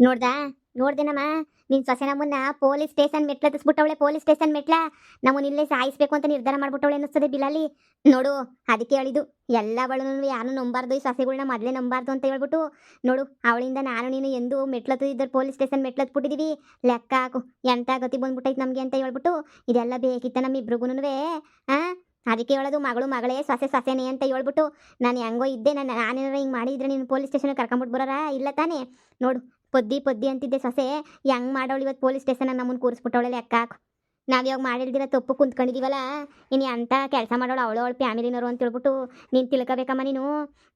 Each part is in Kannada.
ನೋಡ್ದಾ? ನೋಡ್ದೇನಮ್ಮ ನಿನ್ ಸೊಸೆ ನಮ್ಮನ್ನ ಪೊಲೀಸ್ ಸ್ಟೇಷನ್ ಮೆಟ್ಲ ತಿಸ್ಬಿಟ್ಟವಳೆ ಪೊಲೀಸ್ ಸ್ಟೇಷನ್ ಮೆಟ್ಲ. ನಮ್ಮನ್ನ ಇಲ್ಲೇ ಸಾಯಿಸ್ಬೇಕು ಅಂತ ನಿರ್ಧಾರ ಮಾಡ್ಬಿಟ್ಟವಳೆ ಅನ್ನಿಸ್ತದೆ ಬಿಲಾಲಿ ನೋಡು, ಅದಕ್ಕೆ ಹೇಳಿದ್ದು. ಎಲ್ಲ ಬಳು ಯಾರು ನಂಬಾರ್ದು, ಈ ಸೊಸೆಗಳನ್ನ ಮೊದಲೇ ನಂಬಾರ್ದು ಅಂತ ಹೇಳ್ಬಿಟ್ಟು. ನೋಡು, ಅವಳಿಂದ ನಾನು ನೀನು ಎಂದು ಮೆಟ್ಲತ್ತಿದ್ದರು ಪೊಲೀಸ್ ಸ್ಟೇಷನ್ ಮೆಟ್ಲತ್ಬಿಟ್ಟಿದ್ದೀವಿ ಲೆಕ್ಕ ಹಾಕು ಎಂತ ಗತಿ ಬಂದ್ಬಿಟ್ಟೈತೆ ನಮಗೆ ಅಂತ ಹೇಳ್ಬಿಟ್ಟು. ಇದೆಲ್ಲ ಬೇಕಿತ್ತ ನಮ್ಮ ಆ? ಅದಕ್ಕೆ ಹೇಳೋದು, ಮಗಳು ಮಗಳೇ, ಸೊಸೆ ಸೊಸೆನೇ ಅಂತ ಹೇಳ್ಬಿಟ್ಟು. ನಾನು ಹೆಂಗೋ ಇದ್ದೆ, ನಾನು, ನಾನೇನಾರ ಹಿಂಗೆ ಮಾಡಿದ್ರೆ ನೀನು ಪೊಲೀಸ್ ಸ್ಟೇಷನ್ಗೆ ಕರ್ಕೊಂಬಿಟ್ಟು ಬರೋರಾ? ಇಲ್ಲ ತಾನೇ? ನೋಡು ಪೊದ್ದಿ ಪದ್ದಿ ಅಂತಿದ್ದೆ ಸೊಸೆ. ಹೆಂಗ್ ಮಾಡೋಳು ಇವತ್ತು ಪೊಲೀಸ್ ಸ್ಟೇಷನ್ ನಮ್ಮನ್ನು ಕೂರಿಸ್ಬಿಟ್ಟವಳೆ ಅಕ್ಕ ನಾವು ಇವಾಗ ಮಾಡಿಲ್ದಿರ ತಪ್ಪು ಕುಂತ್ಕೊಂಡಿದೀವಲ್ಲ. ಇನ್ನು ಅಂತ ಕೆಲಸ ಮಾಡೋಳು ಅವಳು ಅವಳು ಫ್ಯಾಮಿಲಿನವರು ಅಂತ ಹೇಳ್ಬಿಟ್ಟು ನೀನು ತಿಳ್ಕೊಬೇಕಮ್ಮ ನೀನು.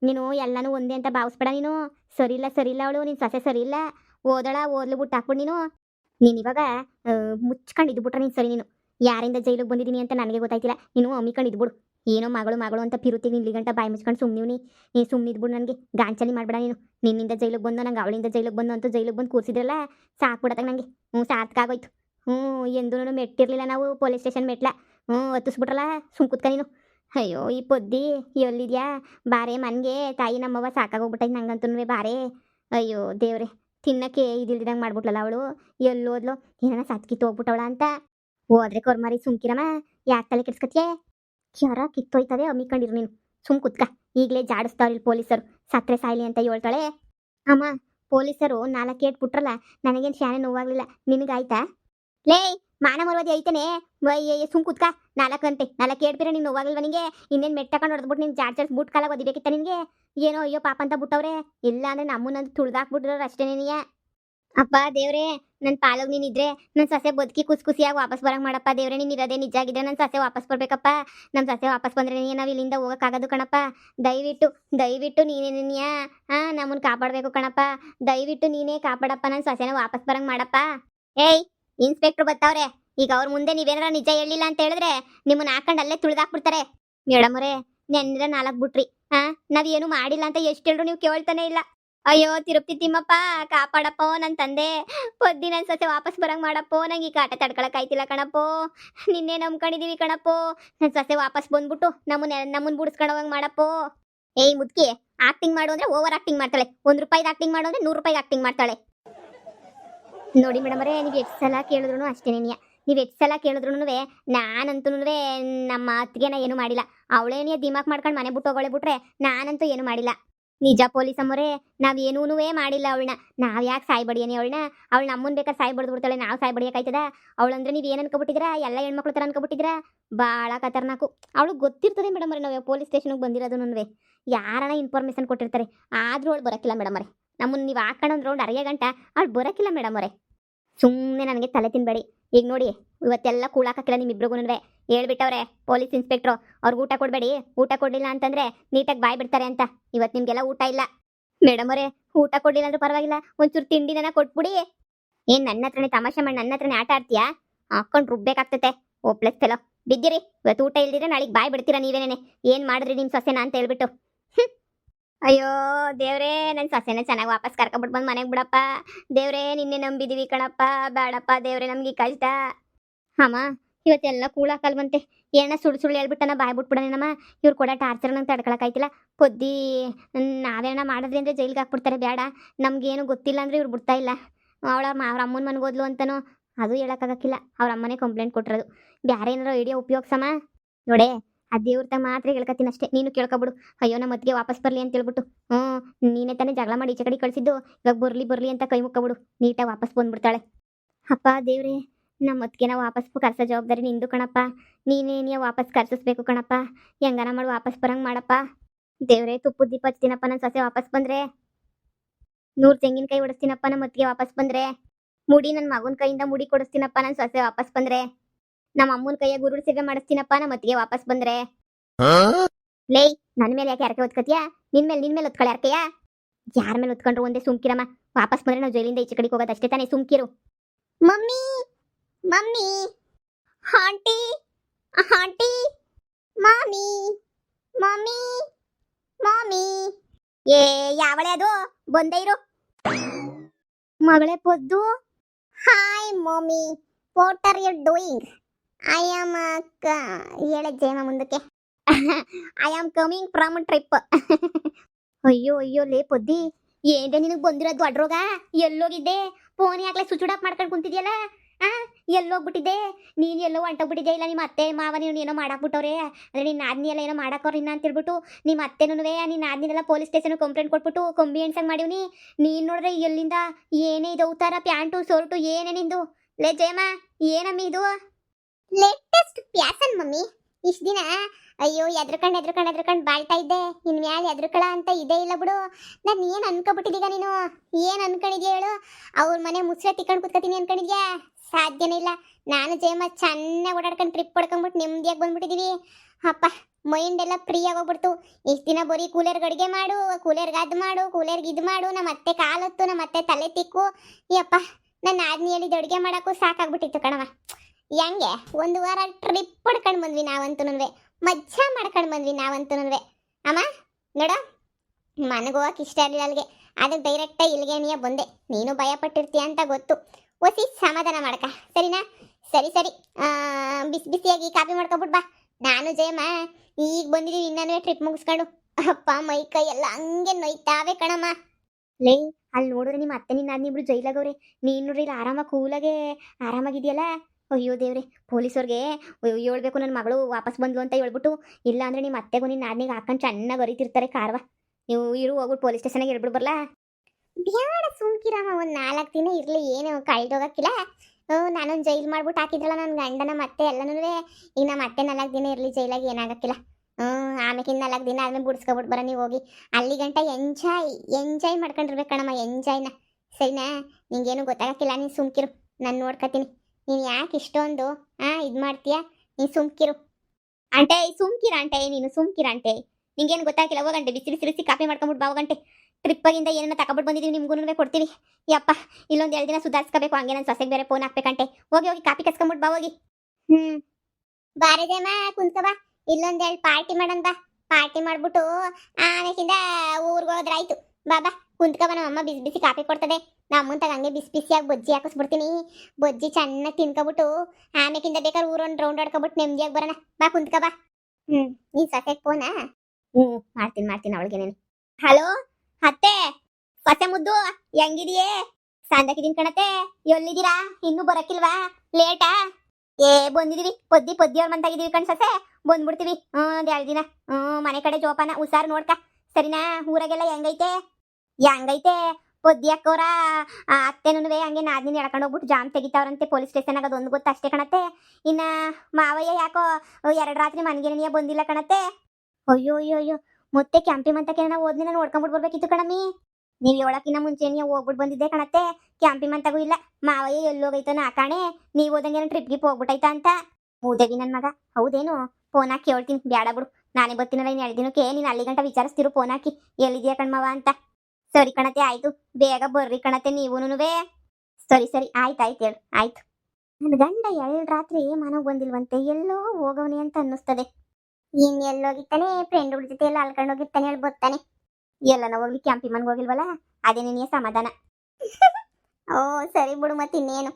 ನೀನು ಎಲ್ಲನೂ ಒಂದೇ ಅಂತ ಭಾವಿಸ್ಬೇಡ ನೀನು. ಸರಿ ಇಲ್ಲ ಸರಿ ಇಲ್ಲ ಅವಳು. ನಿನ್ನ ಸೊಸೆ ಸರಿ ಇಲ್ಲ ಓದಳ, ಓದ್ಲು, ಬಿಟ್ಟು ಹಾಕ್ಬಿಡು ನೀನು. ನೀನು ಇವಾಗ ಮುಚ್ಕೊಂಡು ಇದ್ಬಿಟ್ರೆ ನೀನು ಸರಿ ನೀನು. ಯಾರಿಂದ ಜೈಲಿಗೆ ಬಂದಿದ್ದೀನಿ ಅಂತ ನನಗೆ ಗೊತ್ತಾಯ್ತಿಲ್ಲ. ನೀನು ಅಮ್ಮಿಕೊಂಡು ಇದ್ಬಿಡು. ಏನೋ ಮಗಳು ಮಗಳು ಅಂತ ಪಿರುತ್ತೀನಿ ಇಲ್ಲಿ ಗಂಟ ಬಾಯಿ ಮುಚ್ಕೊಂಡು ಸುಮ್ಮನೆ ನೀ. ಸುಮ್ಮನೆ ಇದ್ಬಿಡು ನನಗೆ ಗಾಂಚಲಿ ಮಾಡ್ಬೇಡ ನೀನು. ನಿನ್ನಿಂದ ಜೈಲಿಗೆ ಬಂದು ನಂಗೆ ಅವಳಿಂದ ಜೈಲಿಗೆ ಬಂದು ಅಂತ ಜೈಲಿಗೆ ಬಂದು ಕೂರಿಸಿದ್ರಲ್ಲ ಸಾಕ್ಬಿಡತ್ತಾಗ ನನಗೆ ಹ್ಞೂ ಸಾರ್ಥಕ ಆಗೋಯ್ತು ಹ್ಞೂ ಎಂದೂ ಮೆಟ್ಟಿರಲಿಲ್ಲ ನಾವು ಪೊಲೀಸ್ ಸ್ಟೇಷನ್ ಮೆಟ್ಲ. ಹ್ಞೂ ಹತ್ತಿಸ್ಬಿಟ್ರಲ್ಲ ಸುಮ್ಕುತ್ಕ ನೀನು. ಅಯ್ಯೋ, ಈ ಪೊದ್ದಿ, ಎಲ್ಲಿದ್ಯಾ? ಬಾರೆ ಮನ್ಗೆ, ತಾಯಿ ನಮ್ಮವ್ವ ಸಾಕಾಗೋಗ್ಬಿಟ್ಟೈತೆ ನಂಗಂತೂ ಬಾರೆ. ಅಯ್ಯೋ, ದೇವ್ರೆ, ತಿನ್ನಕ್ಕೆ ಇದಿಲ್ದಿದಂಗೆ ಮಾಡ್ಬಿಟ್ಲಲ್ಲ ಅವಳು. ಎಲ್ಲೋದ್ಲು ಏನಾರ ಸತ್ಕಿತ್ತು ಹೋಗ್ಬಿಟ್ಟವಳ ಅಂತ. ಹೋದ್ರೆ ಕೊರ್ಮಾರಿ ಸುಮ್ಕಿರಮ್ಮ, ಯಾಕೆ ತಲೆ ಕೆಡ್ಸ್ಕತ್ಯೆ? ಯಾರ ಕಿತ್ತೋಯ್ತದೆ ಅಮ್ಮಿಕೊಂಡಿರು ನೀನು. ಸುಮ್ ಕುತ್ಕ. ಈಗಲೇ ಜಾಡಿಸ್ತಾವ್ರಿ ಪೊಲೀಸರು. ಸತ್ರೆ ಸಾಯ್ಲಿ ಅಂತ ಹೇಳ್ತಾಳೆ. ಅಮ್ಮ, ಪೊಲೀಸರು ನಾಲ್ಕು ಏಟ್ ಬಿಟ್ರಲ್ಲ, ನನಗೇನು ಶಾನೆ ನೋವಾಗ್ಲಿಲ್ಲ. ನಿನಗಾಯ್ತಾ? ಲೇ, ಮಾನ ಐತನೇ. ಐತೇನೆ ಸುಮ್ ಕುತ್ಕ. ನಾಲ್ಕು ಗಂಟೆ. ನಾಲ್ಕು ಏಟ್ ಬೇರೆ ನೀನು ನೋವಾಗ್ಲಿಲ್ವ ನಿಂಗೆ? ಇನ್ನೇನು ಮೆಟ್ ತಗೊಂಡು ಹೊಡೆದ್ಬಿಟ್ಟು ನಿನ್ ಜಾಡ್ ಜಾಡ್ಸ್ ಬುಟ್ ಕಾಲಾಗ ಒದಿಬೇಕಿತ್ತ ನಿನಗೆ? ಏನೋ ಅಯ್ಯೋ ಪಾಪ ಅಂತ ಬಿಟ್ಟವ್ರೆ. ಇಲ್ಲ ಅಂದ್ರೆ ನಮ್ಮನ್ನಂದು ತುಳ್ದಾಕ್ಬಿಟ್ರ ಅಷ್ಟೇ ನೀನಿಯ ಅಪ್ಪ, ದೇವ್ರೆ ನನ್ನ ಪಾಲೋಗ್ ನೀನಿದ್ರೆ ನನ್ನ ಸಸೆ ಬದುಕಿ ಕುಸ್ ಕುಸಿಯಾಗಿ ವಾಪಸ್ ಬರಂಗ್ ಮಾಡಪ್ಪ. ದೇವ್ರೆ, ನೀನು ಇರೋದೇ ನಿಜ ಆಗಿದ್ರೆ ನನ್ನ ಸಸೆ ವಾಪಸ್ ಬರ್ಬೇಕಪ್ಪ. ನಮ್ಮ ಸಸೆ ವಾಪಸ್ ಬಂದ್ರೆ ನಾವು ಇಲ್ಲಿಂದ ಹೋಗೋಕ್ಕಾಗೋದು ಕಣಪ್ಪ. ದಯವಿಟ್ಟು ದಯವಿಟ್ಟು ನೀನೇ ನೀನ್ಯ ಹಾ ನಮ್ಮನ್ನ ಕಾಪಾಡಬೇಕು ಕಣಪ್ಪ. ದಯವಿಟ್ಟು ನೀನೇ ಕಾಪಾಡಪ್ಪ ನನ್ನ ಸಸೇನ ವಾಪಸ್ ಬರಂಗ್ ಮಾಡಪ್ಪ. ಏಯ್, ಇನ್ಸ್ಪೆಕ್ಟ್ರ್ ಬರ್ತಾವ್ರೆ ಈಗ ಅವ್ರ ಮುಂದೆ ನೀವೇನಾರ ನಿಜ ಹೇಳಿಲ್ಲ ಅಂತ ಹೇಳಿದ್ರೆ ನಿಮ್ಮನ್ನ ಹಾಕೊಂಡು ಅಲ್ಲೇ ತುಳಿದಾಕ್ಬಿಡ್ತಾರೆ. ಮೇಡಂರೇ ನೆನ್ನಿರ ನಾಲ್ಕು ಬಿಟ್ರಿ ಹಾ ನಾವೇನು ಮಾಡಿಲ್ಲ ಅಂತ ಎಷ್ಟು ಹೇಳಿದ್ರು ನೀವು ಕೇಳ್ತಾನೆ ಇಲ್ಲ. ಅಯ್ಯೋ, ತಿರುಪ್ತಿ ತಿಮ್ಮಪ್ಪ, ಕಾಪಾಡಪ್ಪೋ ನನ್ನ ತಂದೆ. ಪೊದ್ದಿ ನನ್ನ ಸೊಸೆ ವಾಪಸ್ ಬರಂಗ್ ಮಾಡಪ್ಪೋ, ನಂಗೆ ಈ ಕಾಟ ತಡ್ಕೊಳಕ್ ಆಯ್ತಿಲ್ಲ ಕಣಪ್ಪೋ. ನಿನ್ನೆ ನಂಬ್ಕೊಂಡಿದೀವಿ ಕಣಪ್ಪೋ. ನನ್ನ ಸೊಸೆ ವಾಪಸ್ ಬಂದ್ಬಿಟ್ಟು ನಮ್ಮನ್ನ ನಮ್ಮನ್ನ ಬುಡಿಸ್ಕೊಂಡೋಗಂಗ್ ಮಾಡಪ್ಪೋ. ಏಯ್, ಮುದ್ಕಿ ಆಕ್ಟಿಂಗ್ ಮಾಡು ಅಂದ್ರೆ ಓವರ್ ಆಕ್ಟಿಂಗ್ ಮಾಡ್ತಾಳೆ. ಒಂದ್ ರೂಪಾಯಿ ಆಕ್ಟಿಂಗ್ ಮಾಡು ಅಂದ್ರೆ ನೂರ್ ರೂಪಾಯಿ ಆಕ್ಟಿಂಗ್ ಮಾಡ್ತಾಳೆ. ನೋಡಿ ಮೇಡಮರೇ, ನೀವು ಎಷ್ಟು ಸಲ ಕೇಳಿದ್ರು ಅಷ್ಟೇನೇ ನೀವು ಎಷ್ಟು ಸಲ ಕೇಳಿದ್ರು ನಾನಂತೂ ನಮ್ಮ ಅತ್ತಿಗೆನ ಏನು ಮಾಡಿಲ್ಲ. ಅವಳೇನೇ ದಿಮಾಕ್ ಮಾಡ್ಕೊಂಡು ಮನೆ ಬಿಟ್ಟು ಹೋಗೋಳೆ ಬಿಟ್ರೆ ನಾನಂತೂ ಏನು ಮಾಡಿಲ್ಲ. ನಿಜ ಪೊಲೀಸ್ ಅಮ್ಮರೇ, ನಾವ್ ಏನೂನು ಮಾಡಿಲ್ಲ ಅವಳನ್ನ ನಾವು ಯಾಕೆ ಸಾಯ್ಬಡಿಯನಿ ಅವಳನ್ನ ಅವಳು ನಮ್ಮನ್ ಬೇಕಾದ್ರೆ ಸಾಯಿ ಬಡ್ದು ಬಿಡ್ತಾಳೆ ನಾವು ಸಾಯ್ ಬಡಿಯಕ್ಕಾಯ್ತದ ಅವಳಂದ್ರೆ ನೀವ್ ಏನ್ ಅನ್ಕೊಬಿಟ್ಟಿದ್ರ? ಎಲ್ಲ ಹೆಣ್ಮಕ್ಳು ತರ ಅನ್ಕೊಬಿಟ್ಟಿದ್ರ? ಭಾಳ ಖತರ್ನಾಕು. ಅವಳು ಗೊತ್ತಿರ್ತದೆ ಮೇಡಮ್ ಅವ್ರೆ, ನಾವು ಪೊಲೀಸ್ ಸ್ಟೇಷನ್ಗೆ ಬಂದಿರೋದು ನನ್ವೆ ಯಾರನ ಇನ್ಫಾರ್ಮೇಶನ್ ಕೊಟ್ಟಿರ್ತಾರೆ. ಆದ್ರೂ ಅವಳು ಬರಕಿಲ್ಲ ಮೇಡಮ್ ಅವ್ರೆ. ನಮ್ಮನ್ನ ನೀವು ಹಾಕೊಂಡು ರೌಂಡ್ ಅರ್ಯ ಗಂಟ, ಅವಳು ಬರಕಿಲ್ಲ ಮೇಡಮ್ ಅವರೇ. ಸುಮ್ಮನೆ ನನಗೆ ತಲೆ ತಿನ್ಬೇಡಿ. ಈಗ ನೋಡಿ, ಇವತ್ತೆಲ್ಲ ಕೂಳಾಕಿಲ್ಲ ನಿಮ್ಮಿಬ್ರಿಗೂನುವೆ ಹೇಳ್ಬಿಟ್ಟವ್ರೆ, ಪೊಲೀಸ್ ಇನ್ಸ್ಪೆಕ್ಟ್ರು, ಅವ್ರಿಗೆ ಊಟ ಕೊಡಬೇಡಿ. ಊಟ ಕೊಡಲಿಲ್ಲ ಅಂತಂದ್ರೆ ನೀಟಾಗಿ ಬಾಯ್ ಬಿಡ್ತಾರೆ ಅಂತ. ಇವತ್ತು ನಿಮಗೆಲ್ಲ ಊಟ ಇಲ್ಲ. ಮೇಡಮ್ ಅವರೇ, ಊಟ ಕೊಡಲಿಲ್ಲ ಅಂದ್ರೆ ಪರವಾಗಿಲ್ಲ, ಒಂಚೂರು ತಿಂಡಿನ ಕೊಟ್ಬಿಡಿ. ಏನ್ ನನ್ನ ಹತ್ರನೇ ತಮಾಷೆ ಮಾಡಿ ನನ್ನ ಹತ್ರನೇ ಆಟ ಆಡ್ತೀಯಾ? ಹಾಕೊಂಡು ರುಬ್ಬೇಕಾಗ್ತತೆ. ಓ, ಪ್ಲಸ್ ಫೆಲೋ ಬಿದ್ದಿರಿ, ಇವತ್ತು ಊಟ ಇಲ್ದಿದ್ರೆ ನಾಳೆಗೆ ಬಾಯ್ ಬಿಡ್ತೀರಾ ನೀವೇನೇನೆ? ಏನು ಮಾಡಿದ್ರಿ ನಿಮ್ಮ ಸೊಸೆನ ಅಂತ ಹೇಳ್ಬಿಟ್ಟು. ಅಯ್ಯೋ, ದೇವ್ರೇ ನನ್ನ ಸೊಸೆನ ಚೆನ್ನಾಗಿ ವಾಪಸ್ ಕರ್ಕೊಬಿಟ್ಟು ಬಂದು ಮನೆಗೆ ಬಿಡಪ್ಪ. ದೇವ್ರೇ, ನಿನ್ನೆ ನಂಬಿದೀವಿ ಕಣಪ್ಪ. ಬೇಡಪ್ಪ ದೇವ್ರೆ, ನಮ್ಗೆ ಕಷ್ಟ. ಅಮ್ಮ, ಇವತ್ತೆಲ್ಲ ಕೂಳಾಕಲ್ವಂತೆ ಏನ ಸುಳ್ಳು ಸುಳ್ಳು ಹೇಳ್ಬಿಟ್ಟನ ಬಾಯ್ ಬಿಟ್ಬಿಡನೇನಮ್ಮ? ಇವ್ರು ಕೂಡ ಟಾರ್ಚರ್ ನಂಗೆ ತಡ್ಕೊಳಕಾಯ್ತಿಲ್ಲ. ಕೊದ್ದಿ ನಾವೇನ ಮಾಡಿದ್ರಿ ಅಂದ್ರೆ ಜೈಲ್ಗೆ ಹಾಕ್ಬಿಡ್ತಾರೆ ಬೇಡ ನಮ್ಗೇನು ಗೊತ್ತಿಲ್ಲ ಅಂದ್ರೆ ಇವ್ರು ಬಿಡ್ತಾ ಇಲ್ಲ. ಅವಳ ಅವ್ರ ಅಮ್ಮನ ಮನೆಗೆ ಹೋದ್ಲು ಅಂತನೋ ಅದು ಹೇಳೋಕ್ಕಾಗಕ್ಕಿಲ್ಲ. ಅವ್ರ ಅಮ್ಮನೇ ಕಂಪ್ಲೇಂಟ್ ಕೊಟ್ಟಿರೋದು ಬೇರೆ ಏನಾರ ಐಡಿಯಾ ಉಪಯೋಗಿಸಮ್ಮ? ನೋಡೆ ಆ ದೇವ್ರ ಮಾತ್ರ ಹೇಳ್ಕತ್ತೀನಿ ಅಷ್ಟೇ. ನೀನು ಕೇಳ್ಕೊಬಿಡು. ಅಯ್ಯೋ, ನಮ್ಮ ಅತ್ತಿಗೆ ವಾಪಸ್ ಬರಲಿ ಅಂತ ಹೇಳ್ಬಿಟ್ಟು. ಹ್ಞೂ ನೀನೇ ತಾನೇ ಜಗಳ ಮಾಡಿ ಈಚೆ ಕಡೆ ಕಳಿಸಿದ್ದು. ಇವಾಗ ಬರ್ಲಿ ಬರ್ಲಿ ಅಂತ ಕೈ ಮುಕ್ಕಬಿಡು. ನೀಟಾಗಿ ವಾಪಸ್ ಬಂದ್ಬಿಡ್ತಾಳೆ. ಅಪ್ಪ, ದೇವ್ರೆ, ನಮ್ಮ ನಾವು ವಾಪಸ್ ಕರ್ಸ ಜವಾಬ್ದಾರಿ ನಿಂದು ಕಣಪ್ಪ. ನೀನೇ ನೀ ವಾಪಸ್ ಕರ್ಸಿಸ್ಬೇಕು ಕಣಪ್ಪ. ಹೆಂಗಾರ ಮಾಡಿ, ವಾಪಸ್ ಬರಂಗ್ ಮಾಡಪ್ಪ. ದೇವ್ರೆ ತುಪ್ಪದ ದೀಪ ಹಚ್ತೀನಪ್ಪ ನನ್ನ ಸೊಸೆ ವಾಪಸ್ ಬಂದ್ರೆ. ನೂರು ತೆಂಗಿನಕಾಯಿ ಹೊಡಿಸ್ತೀನಪ್ಪ ನಮ್ಮ ಅತ್ತಿಗೆ ವಾಪಸ್ ಬಂದ್ರೆ. ಮುಡಿ ನನ್ನ ಮಗನ ಕೈಯಿಂದ ಮುಡಿ ಕೊಡಿಸ್ತೀನಪ್ಪ ನನ್ನ ಸೊಸೆ ವಾಪಸ್ ಬಂದ್ರೆ. ನಮ್ಮ ಅಮ್ಮನ ಕೈಯಾಗ ಗುರುಡ್ ಸೇವೆ ಮಾಡಿಸ್ತೀನಪ್ಪ ನಮ್ಮ ಅತ್ತಿಗೆ ವಾಪಸ್ ಬಂದ್ರೆ. ಲೇ ನನ್ನ ಮೇಲೆ ಯಾಕೆ ಯಾರಕ್ಕೆ ಒತ್ಕತಿಯಾ ನಿನ್ ಮೇಲೆ ನಿನ್ ಮೇಲೆ ಒತ್ಕೊಳ್ಳಿ ಯಾರಕೆಯಾ ಯಾರ ಮೇಲೆ ಒತ್ಕೊಂಡ್ರು ಒಂದೇ ಸುಮ್ಕಿರಮ್ಮ ವಾಪಸ್ ಬಂದ್ರೆ ನಾವು ಜೈಲಿಂದ ಈಚೆ ಕಡೆಗೆ ಹೋಗೋದು ಅಷ್ಟೇ ತಾನೇ ಸುಮ್ಕಿರು. ಮಮ್ಮಿ ಮಮ್ಮಿ ಆಂಟಿ ಆಂಟಿ ಮಾಮಿ ಮಮ್ಮಿ ಮಾಮಿ. ಏ ಯಾವಳೆ ಅದು? ಬಂದೇ ಇರು. ಮಗಳೇ ಪೊದ್ದು. Hi mummy. What are you doing I ಅಕ್ಕ ಹೇಳ ಮುಂದಕ್ಕೆ. I am coming from trip ಅಯ್ಯೋ ಅಯ್ಯೋ, ಲೇ ಪೊದ್ದಿ. ಏನ್ರೆ ನಿನಗೆ ಬಂದಿರೋದು ದೊಡ್ಡ ರೋಗ ಎಲ್ಲೋಗಿದ್ದೆ? ಫೋನ್ ಯಾಕೆ ಸುಚುಡಾಕ್ ಮಾಡ್ಕೊಂಡು ಕುಂತಿದ್ಯಲ್ಲ? ಆ, ಎಲ್ಲೋಗ್ಬಿಟ್ಟಿದ್ದೆ. ನೀನು ಎಲ್ಲೋ ಹೊಂಟೋಗ್ಬಿಟ್ಟಿದ್ದೆ ಇಲ್ಲ ನಿಮ್ಮ ಅತ್ತೆ, ಮಾವ ನೀನು ಏನೋ ಮಾಡಾಕ್ಬಿಟ್ಟವ್ರೆ? ಅಂದ್ರೆ ನಿನ್ನ ಆದ್ನಿ ಎಲ್ಲ ಏನೋ ಮಾಡಾಕೋರಿ ಇನ್ನ ಅಂತೇಳ್ಬಿಟ್ಟು ನಿಮ್ಮ ಅತ್ತೆನೂ ನಿನ್ನ ಎಲ್ಲ ಪೊಲೀಸ್ ಸ್ಟೇಷನ್ ಕಂಪ್ಲೇಂಟ್ ಕೊಟ್ಬಿಟ್ಟು ಕೊಂಬಿ ಎಣ್ಸಂಗ್ ಮಾಡೀವ್ನಿ ನೀನು ನೋಡ್ರೆ ಎಲ್ಲಿಂದ ಏನೇ ಇದು ಪ್ಯಾಂಟು ಶರ್ಟು ಏನೇ ನಿಂದು? ಲೇ ಜಯಮ್ಮ, ಏನಮ್ಮಿ ಇದು? Latest fashion mummy. ಇಷ್ಟು ದಿನ, ಅಯ್ಯೋ, ಎದ್ರಕಂಡ್, ಎದ್ರಕಂಡು ಎದ್ರಕಂಡು ಬಾಳ್ತಾ ಇದ್ದೆ. ಇನ್ ಮ್ಯಾಲ ಎದ್ರಕಳ ಅಂತ ಇದೇ ಇಲ್ಲ ಬಿಡು. ನಾನು ಏನ್ ಅನ್ಕೊಬಿಟ್ಟಿದೀಗ ನೀನು? ಏನ್ ಅನ್ಕೊಂಡಿದ್ಯಾ ಹೇಳು? ಅವ್ರ ಮನೆ ಮುಸ್ರೆ ತಿಕ್ಕೊಂಡು ಕುತ್ಕೊತೀನಿ ಅನ್ಕೊಂಡಿದ್ಯಾ? ಸಾಧ್ಯನೇ ಇಲ್ಲ. ನಾನು ಜಯಮ್ಮ ಚೆನ್ನಾಗಿ ಓಡಾಡ್ಕೊಂಡು ಟ್ರಿಪ್ ಹೊಡ್ಕೊಂಡ್ಬಿಟ್ಟು ನೆಮ್ಮದಿಯಾಗಿ ಬಂದ್ಬಿಟ್ಟಿದೀವಿ. ಅಪ್ಪ ಮೈಂಡ್ ಎಲ್ಲ ಫ್ರೀ ಆಗೋಗ್ಬಿಡ್ತು ಇಷ್ಟು ದಿನ ಬರೀ ಕೂಲರ್ಗೆ ಅಡುಗೆ ಮಾಡು ಕೂಲರ್ಗೆ ಅದು ಮಾಡು ಕೂಲರ್ಗೆ ಇದು ಮಾಡು ನಮ್ಮ ಅತ್ತೆ ಕಾಲತ್ತು ನಮ್ಮ ಅತ್ತೆ ತಲೆ ತಿಕ್ಕು. ಈ ಅಪ್ಪ ನನ್ನ ಆದ್ನಿ ಅಡುಗೆ ಮಾಡೋಕ್ಕೂ ಸಾಕಾಗ್ಬಿಟ್ಟಿತ್ತು ಕಣವ ಹೆಂಗೆ? ಒಂದು ವಾರ ಟ್ರಿಪ್ ಹೊಡ್ಕೊಂಡು ಬಂದ್ವಿ ನಾವಂತೂ ಮಜ್ಜಾ ಮಾಡ್ಕೊಂಡು ಬಂದ್ವಿ ನಾವಂತೂ ಅಮ್ಮ, ನೋಡ. ಹೋಗಕ್ಕೆ ಇಷ್ಟ ಇರಲಿಲ್ಲ ಅಲ್ಲಿಗೆ ಅದಕ್ಕೆ ಡೈರೆಕ್ಟಾಗಿ ಇಲ್ಲಿಗೆ ನೀ ಬಂದೆ. ನೀನು ಭಯ ಪಟ್ಟಿರ್ತೀಯ ಅಂತ ಗೊತ್ತು. ಒಸಿ ಸಮಾಧಾನ ಮಾಡಕ. ಸರಿನಾ? ಸರಿ ಸರಿ. ಬಿಸಿ ಬಿಸಿಯಾಗಿ ಕಾಫಿ ಮಾಡ್ಕೊಬಿಟ್ ಬಾ. ನಾನು ಜಯಮ್ಮ ಈಗ ಬಂದಿದ್ದೀವಿ ಇನ್ನೂ ಟ್ರಿಪ್ ಮುಗಿಸ್ಕೊಂಡು. ಅಪ್ಪ, ಮೈ ಕೈ ಎಲ್ಲ ಹಂಗೆ ನೋಯ್ತಾವೆ ಕಣಮ್ಮ. ಲೇ, ಅಲ್ಲಿ ನೋಡಿದ್ರೆ ನಿಮ್ಮ ಅತ್ತೆ ನಿನ್ನ ಅದ್ನಿಬ್ರು ಜೈಲಾಗವ್ರೆ ನೀನು ನೋಡ್ರಿ, ಇಲ್ಲಿ ಆರಾಮಾಗಿ ಕೂಲಾಗೆ ಆರಾಮಾಗಿದೆಯಲ್ಲ? ಅಯ್ಯೋ ದೇವ್ರಿ ಪೊಲೀಸವ್ರಿಗೆ ಹೇಳ್ಬೇಕು ನನ್ನ ಮಗಳು ವಾಪಸ್ ಬಂದ್ಲು ಅಂತ ಹೇಳ್ಬಿಟ್ಟು, ಇಲ್ಲ ಅಂದ್ರೆ ನಿಮ್ಮ ಅತ್ತೆಗೂ ನಿನ್ನ ನಾದ್ನಿಗೆ ಹಾಕೊಂಡು ಚೆನ್ನಾಗಿ ಅರಿತಿರ್ತಾರೆ ಕಾರ್ವ ನೀವು ಇರು ಹೋಗ್ಬಿಟ್ಟು ಪೊಲೀಸ್ ಸ್ಟೇಷನ್ಗೆ ಹೇಳ್ಬಿಟ್ಟು ಬರಲಾ? ಬ್ಯಾಡ ಸುಮ್ಕಿರಮ್ಮ ಒಂದು ನಾಲ್ಕು ದಿನ ಇರಲಿ, ಏನು ಕಳ್ದೋಗಕ್ಕಿಲ್ಲ ನಾನೊಂದು ಜೈಲ್ ಮಾಡ್ಬಿಟ್ಟು ಹಾಕಿದ್ರಲ್ಲ ನನ್ನ ಗಂಡನ ಮತ್ತೆ ಎಲ್ಲನೂ ಈಗ ನಮ್ಮ ಅತ್ತೆ ನಾಲ್ಕು ದಿನ ಇರಲಿ ಜೈಲಾಗಿ ಏನಾಗಕ್ಕಿಲ್ಲ. ಹ್ಞೂ ಆಮೇಕಿಂದ ನಾಲ್ಕು ದಿನ ಆದ್ಮೇಲೆ ಬಿಡಿಸ್ಕೊಬಿಟ್ಟು ಬರ, ನೀವು ಹೋಗಿ. ಅಲ್ಲಿ ಗಂಟ ಎಂಜಾಯ್ ಎಂಜಾಯ್ ಮಾಡ್ಕೊಂಡಿರ್ಬೇಕಣ್ಣಮ್ಮ ಎಂಜಾಯ್ನ. ಸರಿನಾ? ನಿಂಗೇನು ಗೊತ್ತಾಗಕ್ಕಿಲ್ಲ, ನೀನು ಸುಮ್ಕಿರು, ನಾನು ನೋಡ್ಕೊತೀನಿ. ನೀನು ಯಾಕೆ ಇಷ್ಟೊಂದು? ಆ ಇದು ಮಾಡ್ತೀಯಾ? ನೀನು ಸುಮ್ಕಿರು. ಅಂಟೆ ಸುಮ್ಕಿರ ಅಂಟೆ ನೀನು ಸುಮ್ಕಿರ ಅಂಟೆ ನಿಂಗೇನು ಗೊತ್ತಾಗಿಲ್ಲ ಹೋಗಂಟೆ ಬಿಸಿ ಬಿಸಿ ಬಿಸಿ ಕಾಪಿ ಮಾಡ್ಕೊಂಬಿಟ್ಟು ಬಾ ಹೋಗಂಟೆ ಟ್ರಿಪ್ಪಾಗಿಂದ ಏನನ್ನ ತಗೊಬಿಟ್ಟು ಬಂದಿದ್ದೀವಿ ನಿಮ್ಗೂ ಕೊಡ್ತೀವಿ ಯಪ್ಪ ಇಲ್ಲೊಂದು ಎರಡು ದಿನ ಸುಧಾರಿಸ್ಕೋಬೇಕು ಹಂಗೆ ನನ್ನ ಸೊಸೆಗೆ ಬೇರೆ ಫೋನ್ ಹಾಕ್ಬೇಕಂಟೆ ಹೋಗಿ ಹೋಗಿ ಕಾಪಿ ಕಸ್ಕೊಂಬಿಟ್ಟು ಬಾ ಹೋಗಿ. ಹ್ಞೂ ಬಾರದೇಮ್ಮ ಕುಂತ್ಕೋ ಬಾ. ಇಲ್ಲೊಂದು ಎರಡು ಪಾರ್ಟಿ ಮಾಡೋಣ ಬಾ. ಪಾರ್ಟಿ ಮಾಡ್ಬಿಟ್ಟು ಆಮೇಕಿಂದ ಊರಿಗೆ ಹೋದ್ರಾಯ್ತು. ಬಾ. ಬಾ ಕುಂತ್ಕೋ ಬಾ ನಮ್ಮ ಅಮ್ಮ ಬಿಸಿ ಬಿಸಿ ಕಾಫಿ ಕೊಡ್ತದೆ. ನಮ್ಮಂತ ಹಂಗೆ ಬಿಸಿ ಬಿಸಿಯಾಗಿ ಬಜ್ಜಿ ಹಾಕಿಸ್ಬಿಡ್ತೀನಿ. ಬಜ್ಜಿ ಚೆನ್ನಾಗಿ ತಿನ್ಕೊಬಿಟ್ಟು ಆಮೇಕಿಂದ ಬೇಕಾದ್ರೆ ಊರೊಂದು ರೌಂಡ್ ಆಡ್ಕೊಬಿಟ್ಟು ನೆಮ್ಮದಿಯಾಗಿ ಬರೋಣ. ಬಾ ಕುಂತ್ಕೋ ಬಾ. ಹ್ಞೂ ನೀ ಸೊಸೆಗೆ ಫೋನಾ ಹ್ಞೂ ಮಾಡ್ತೀನಿ ಮಾಡ್ತೀನಿ ಅವಳಿಗೆ ನಾನು ಹಲೋ, ಅತ್ತೆ ಹೊಸ ಮುದ್ದು, ಹೆಂಗಿದೆಯೇ? ಸಂದಕಿದೀನಿ ಕಣತ್ತೆ. ಎಲ್ಲಿದ್ದೀರಾ? ಇನ್ನೂ ಬರಕ್ಕಿಲ್ವಾ? ಲೇಟಾ ಏ, ಬಂದಿದೀವಿ. ಪದ್ದಿ ಪದ್ದಿ ಅವ್ರ ಮಂತಾಗಿದೀವಿ ಕಣ್ ಸೊಸೆ. ಬಂದ್ಬಿಡ್ತೀವಿ. ಹ್ಞೂ ಎರಡು ದಿನ. ಹ್ಞೂ ಮನೆ ಕಡೆ ಜೋಪಾನ, ಹುಷಾರು ನೋಡ್ಕ. ಸರಿನಾ? ಊರಾಗೆಲ್ಲ ಹೆಂಗೈತೆ? ಹೆಂಗೈತೆ ಪೊದ್ದಿ ಅಕ್ಕವ್ರ ಅತ್ತೆನೂ ಹಂಗೆ ನಾದಿನ ಎಳ್ಕೊಂಡು ಹೋಗ್ಬಿಟ್ಟು ಜಾಮ್ ತೆಗಿತಾವ್ರಂತೆ ಪೊಲೀಸ್ ಸ್ಟೇಷನ್ ಅದೊಂದು ಗೊತ್ತು ಅಷ್ಟೇ ಕಣತ್ತೆ. ಇನ್ನ ಮಾವಯ್ಯ ಯಾಕೋ ಎರಡು ರಾತ್ರಿ ಮನ್ಗೆ ಬಂದಿಲ್ಲ ಕಣತ್ತೆ. ಅಯ್ಯೋ ಅಯ್ಯೋ ಅಯ್ಯೋ. ಮತ್ತೆ ಕ್ಯಾಂಪಿ ಮಂತಕ್ಕೆ ನಾವು ಓದ್ನ ನೋಡ್ಕೊಂಬಿಟ್ಟು ಬರ್ಬೇಕಿತ್ತು ಕಣಮ್ಮಿ. ನೀವು ಹೇಳಕ್ಕಿನ್ನ ಮುಂಚೆ ನೀವು ಹೋಗ್ಬಿಟ್ಟು ಬಂದಿದ್ದೆ ಕಣತ್ತೆ. ಕ್ಯಾಂಪಿ ಮಂತಾಗೂ ಇಲ್ಲ, ಮಾವಯ್ಯ ಎಲ್ಲೋಗೈತೋ ನಾಕಾಣೆ ನೀವು ಹೋದಂಗೆ ಟ್ರಿಪ್ಗೆ ಹೋಗ್ಬಿಟ್ಟೈತಾ ಅಂತ. ಮೂದೇವಿ ನನ್ನ ಮಗ. ಹೌದೇನು? ಫೋನ್ ಹಾಕಿ ಹೇಳ್ತೀನಿ, ಬ್ಯಾಡ ಬಿಡು. ನಾನೇ ಬರ್ತೀನಲ್ಲ ಇನ್ನು ಎರಡು ದಿನಕ್ಕೆ. ನೀನು ಅಲ್ಲಿ ಗಂಟ ವಿಚಾರಿಸ್ತಿರು ಫೋನ್ ಹಾಕಿ. ಎಲ್ಲಿದ್ಯಾ ಕಣ್ಮವ ಅಂತ. ಸರಿ ಕಣತೆ, ಆಯ್ತು. ಬೇಗ ಬರ್ರಿ ಕಣತೆ ನೀವುನುವೆ ಸರಿ ಸರಿ, ಆಯ್ತು ಆಯ್ತು ಹೇಳು, ಆಯ್ತು. ನನ್ನ ಗಂಡ ಎರಡು ರಾತ್ರಿ ಮನೆಗೆ ಬಂದಿಲ್ವಂತೆ, ಎಲ್ಲೋ ಹೋಗವನೆ ಅಂತ ಅನ್ನಿಸ್ತದೆ. ಇನ್ನು ಎಲ್ಲೋಗಿತ್ತಾನೆ ಫ್ರೆಂಡ್ಗಳ ಜೊತೆ ಎಲ್ಲ ಅಲ್ಕೊಂಡು ಹೋಗಿರ್ತಾನೆ ಹೇಳಿ, ಬರ್ತಾನೆ. ಎಲ್ಲನ ಹೋಗ್ಲಿ ಕ್ಯಾಂಪಿ ಮನ್ಗೆ ಹೋಗಿಲ್ವಲ್ಲ? ಅದೇ ನಿನಗೆ ಸಮಾಧಾನ. ಓ, ಸರಿ ಬಿಡು ಮತ್ತೆ ಇನ್ನೇನು